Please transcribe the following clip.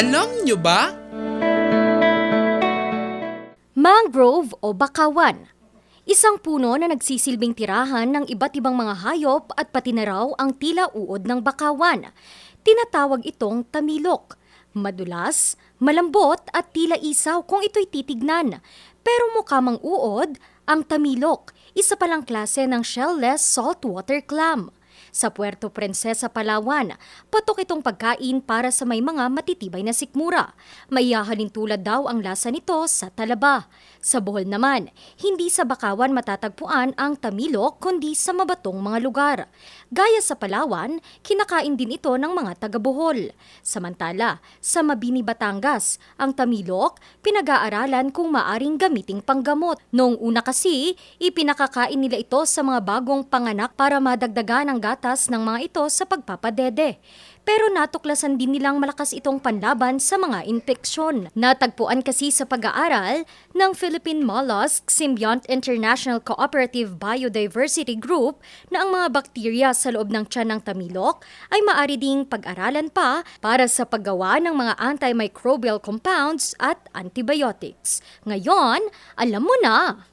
Alam nyo ba? Mangrove o bakawan. Isang puno na nagsisilbing tirahan ng iba't ibang mga hayop at pati na raw ang tila uod ng bakawan. Tinatawag itong tamilok. Madulas, malambot at tila isaw kung ito'y titignan. Pero mukha uod, ang tamilok, isa palang klase ng shellless saltwater clam. Sa Puerto Princesa, Palawan, patok itong pagkain para sa may mga matitibay na sikmura. Maiyahalin tulad daw ang lasa nito sa talaba. Sa Bohol naman, hindi sa Bakawan matatagpuan ang tamilok kundi sa mabatong mga lugar. Gaya sa Palawan, kinakain din ito ng mga taga-Bohol. Samantala, sa Mabini, Batangas, ang tamilok pinag-aaralan kung maaring gamiting panggamot. Noong una kasi, ipinakakain nila ito sa mga bagong panganak para madagdagan ang gatas ng mga ito sa pagpapadede. Pero natuklasan din nilang malakas itong panlaban sa mga infeksyon. Natagpuan kasi sa pag-aaral ng Philippine Mollusk Symbiont International Cooperative Biodiversity Group na ang mga bakterya sa loob ng tiyan ng tamilok ay maari ding pag-aralan pa para sa paggawa ng mga antimicrobial compounds at antibiotics. Ngayon, alam mo na!